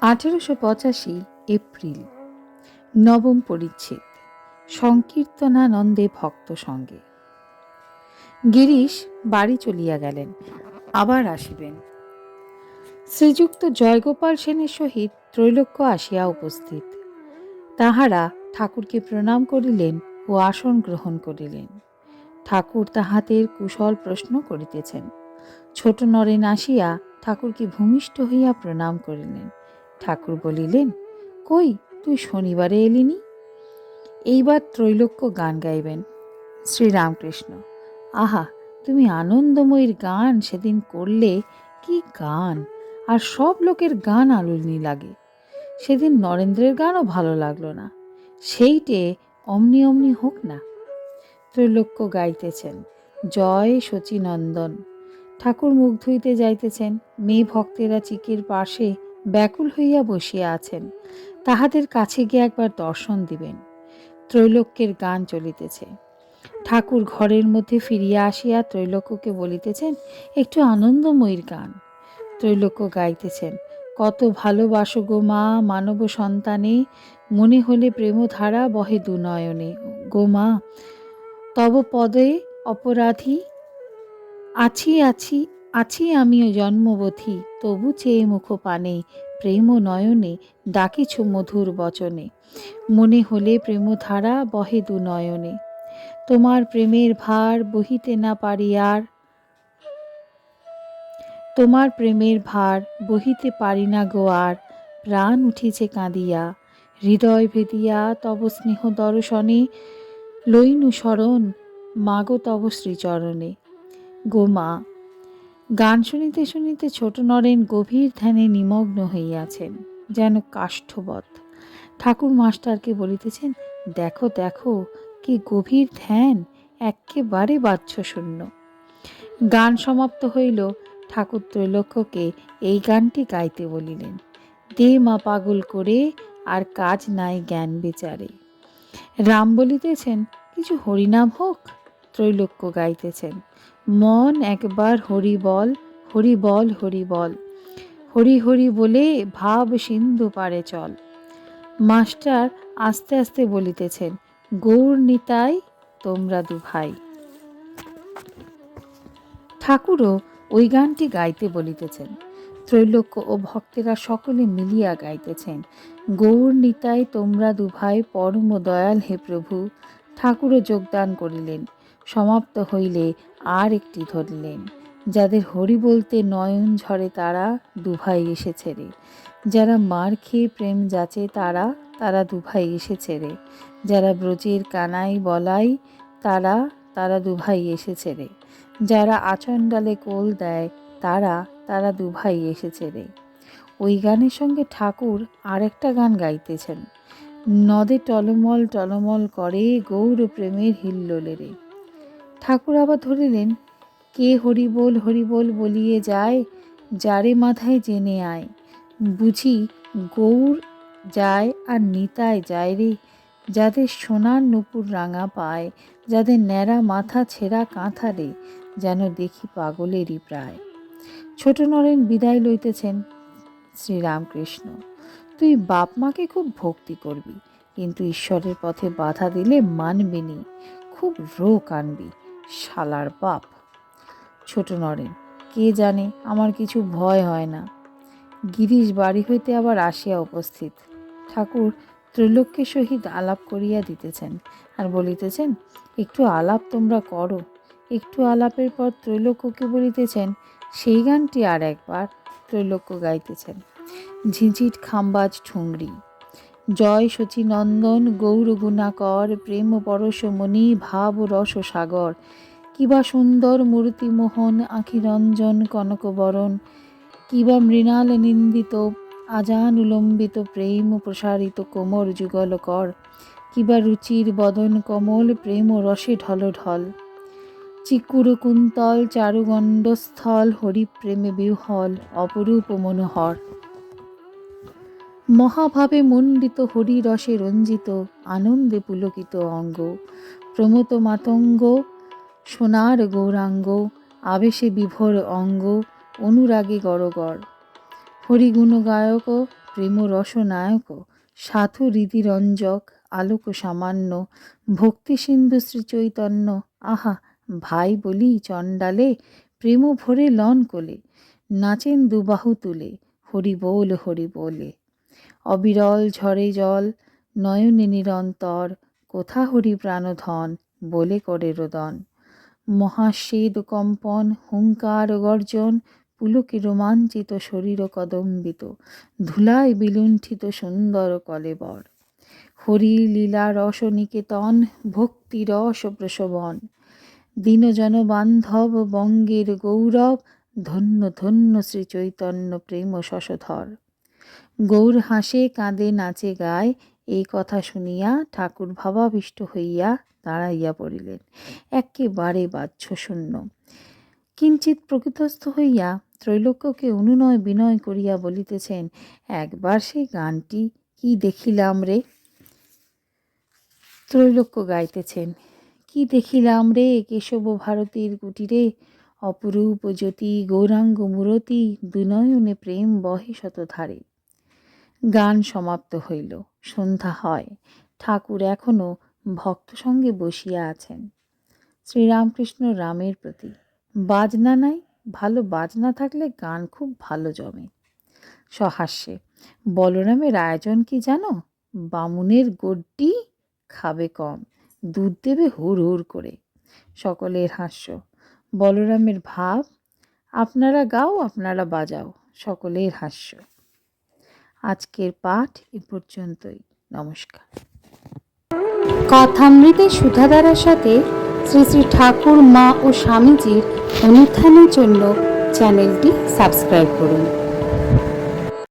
আঠেরোশো পঁচাশি এপ্রিল, নবম পরিচ্ছেদ, সংকীর্তনানন্দে ভক্ত সঙ্গে। গিরিশ বাড়ি চলিয়া গেলেন, আবার আসিবেন। শ্রীযুক্ত জয়গোপাল সেনের সহিত ত্রৈলোক্য আসিয়া উপস্থিত। তাহারা ঠাকুরকে প্রণাম করিলেন ও আসন গ্রহণ করিলেন। ঠাকুর তাহাদের কুশল প্রশ্ন করিতেছেন। ছোট নরেন আসিয়া ঠাকুরকে ভূমিষ্ঠ হইয়া প্রণাম করিলেন। ঠাকুর বলিলেন, কই, তুই শনিবারে এলিনি? এইবার ত্রৈলোক্য গান গাইবেন, শ্রীরামকৃষ্ণ। আহা, তুমি আনন্দময়ীর গান সেদিন করলে কি গান, আর সব লোকের গান আলুলনি লাগে। সেদিন নরেন্দ্রের গানও ভালো লাগল না, সেইটে অমনি অমনি হোক না। ত্রৈলোক্য গাইতেছেন, জয় শচীনন্দন। ঠাকুর মুখ ধুইতে যাইতেছেন, মেয়ে ভক্তেরা চিকির পাশে ব্যাকুল হইয়া বসিয়া আছেন। তাহাদের কাছে গিয়ে একবার দর্শন দিবেন। ত্রৈলোক্যের গান চলিতেছে। ঠাকুর ঘরের মধ্যে ফিরিয়া আসিয়া ত্রৈলোক্যকে বলিতেছেন, একটু আনন্দময়ীর গান। ত্রৈলোক্য গাইতেছেন, কত ভালোবাসো গো মা মানব সন্তানে, মনে হলে প্রেমধারা বহে দুনয়নে। গো মা, তব পদে অপরাধী আছি আছি আছি আমিও জন্মবধি তবু চেয়ে মুখ পানে, প্রেম নয়নে, ডাকিছ মধুর বচনে। মনে হলে প্রেমধারা বহে দু নয়নে। তোমার প্রেমের ভার বহিতে না পারি আর। তোমার প্রেমের ভার বহিতে পারি না গো আর। প্রাণ উঠিছে কাঁদিয়া, হৃদয় ভেদিয়া তব স্নেহ দর্শনে, লইনু শরণ, মাগো তব শ্রীচরণে। গো মা। গান শুনিতে শুনিতে ছোট নরেন গভীর ধ্যানে নিমগ্ন হইয়াছেন, যেন কাষ্ঠবৎ। ঠাকুর মাস্টারকে বলিতেছেন, দেখো দেখো, কি গভীর ধ্যান একেবারে বাহ্য শূন্য গান সমাপ্ত হইল, ঠাকুর ত্রৈলক্ষ্যকে এই গানটি গাইতে বলিলেন, দে মা পাগল করে, আর কাজ নাই জ্ঞান বিচারে। রাম বলিতেছেন, কিছু হরিনাম হোক? ত্রৈলোক্য গাইতেছেন। মন একবার হরি বল হরি বল হরি বল হরি হরি বলে ভাব সিন্ধু পারে চল। মাস্টার আস্তে আস্তে বলিতেছেন, গৌর নিতাই, তোমরা দু ভাই। ঠাকুরও ওই গানটি গাইতে বলিতেছেন। ত্রৈলোক্য ও ভক্তেরা সকলে মিলিয়া গাইতেছেন, গৌর নিতাই, তোমরা দুভাই পরম দয়াল হে প্রভু। ঠাকুরও যোগদান করিলেন। সমাপ্ত হইলে আর একটি ধরলেন, যাদের হরি বলতে নয়ন ঝরে তারা দুভাই এসেছে রে। যারা মার খেয়ে প্রেম যাচে তারা তারা দুভাই এসেছে রে। যারা ব্রজের কানাই বলাই তারা তারা দুভাই এসেছে রে। যারা আচণ্ডালে কোল দেয় তারা তারা দুভাই এসেছে রে। ওই গানের সঙ্গে ঠাকুর আরেকটা গান গাইতেছেন। নদে টলমল টলমল করে গৌর প্রেমের হিল্লোলে রে। ঠাকুর আবার ধরিলেন, কে হরিবোল হরিবোল বলিয়ে যায়, যারে মাথায় জেনে আয়। বুঝি গৌর যায় আর নিতায় যায় রে যাদের সোনার নুপুর রাঙা পায় যাদের ন্যাড়া মাথা ছেঁড়া কাঁথা রে, যেন দেখি পাগলেরই প্রায় ছোট নরেন বিদায় লইতেছেন শ্রীরামকৃষ্ণ। তুই বাপ মাকে খুব ভক্তি করবি, কিন্তু ঈশ্বরের পথে বাধা দিলে মানবিনি খুব রোগ আনবি। শালার বাপ। ছোট নরেন, কে জানে, আমার কিছু ভয় হয় না। গিরিশ বাড়ি হইতে আবার আসিয়া উপস্থিত। ঠাকুর ত্রৈলোক্যের সহিত আলাপ করিয়া দিতেছেন আর বলিতেছেন, একটু আলাপ তোমরা করো। একটু আলাপের পর ত্রৈলোক্যকে বলিতেছেন, সেই গানটি আর একবার ত্রৈলোক্য গাইতেছেন। ঝিঝিট খাম্বাজ ঠুংরি। জয় শচীনন্দন গৌর গুণাকর, প্রেম পরশমণি ভাব রস সাগর। কিবা সুন্দর মূর্তিমোহন আখি রঞ্জন কনকবরণ কিবা মৃণাল নিন্দিত, আজান উলম্বিত, প্রেম প্রসারিত, কোমর যুগল কর। কিবা রুচির বদন কমল, প্রেম রসে ঢল ঢল। চিকুর কুন্তল, চারুগণ্ডস্থল, হরিপ্রেমে বিহ্বল অপরূপ মনোহর। মহাভাবে মণ্ডিত হরিরসে রঞ্জিত, আনন্দে পুলকিত অঙ্গ। প্রমত মাতঙ্গ, সোনার গৌরাঙ্গ, আবেশে বিভোর অঙ্গ, অনুরাগে গড়গড় হরিগুণ গায়ক, প্রেম রসনায়ক সাধু হৃদিরঞ্জক আলোক সামান্য, ভক্তি সিন্ধু শ্রী চৈতন্য, আহা, ভাই বলি চণ্ডালে, প্রেম ভরে লন কোলে, নাচেন দুবাহু তুলে, হরি বল হরি বলে। অবিরল ঝরে জল, নয়নে নিরন্তর, কোথা হরি প্রাণধন বলে করে রোদন। মহাশ্বেদ কম্পন, হুঙ্কার গর্জন, পুলকে রোমাঞ্চিত শরীর কদম্বিত, ধুলায় বিলুণ্ঠিত সুন্দর কলেবর হরি লীলা রস নিকেতন, ভক্তি রস প্রসবন দীনজন বান্ধব বঙ্গের গৌরব, ধন্য ধন্য শ্রী চৈতন্য প্রেম শশধর গৌর হাসে, কাঁদে, নাচে, গায়। এই কথা শুনিয়া ঠাকুর ভাবাবিষ্ট হইয়া দাঁড়াইয়া পড়িলেন। একেবারে বাহ্য শূন্য কিঞ্চিত প্রকৃতস্থ হইয়া ত্রৈলোক্যকে অনুনয় বিনয় করিয়া বলিতেছেন, একবার সেই গানটি কি দেখিলাম রে? ত্রৈলোক্য গাইতেছেন, কি দেখিলাম রে কেশব ভারতীর কুটিরে অপরূপ জ্যোতি, গৌরাঙ্গ মূরতি, দুনয়নে প্রেম বহে শতধারে। গান সমাপ্ত হইল। সন্ধ্যা হয়। ঠাকুর এখনও ভক্ত সঙ্গে বসিয়া আছেন। শ্রীরামকৃষ্ণ রামের প্রতি, বাজনা নাই, ভালো বাজনা থাকলে গান খুব ভালো জমে। সহাস্যে, বলরামের আয়োজন কি জানো? বামুনের গড্ডি খাবে কম, দুধ দেবে হুড় হুড় করে। সকলের হাস্য, বলরামের ভাব, আপনারা গাও, আপনারা বাজাও, সকলের হাস্য। আজকের পাঠ এ পর্যন্তই। নমস্কার। কথামৃতের সুধাধারার সাথে শ্রী শ্রী ঠাকুর, মা ও স্বামীজির অনুষ্ঠানের জন্য চ্যানেলটি সাবস্ক্রাইব করুন।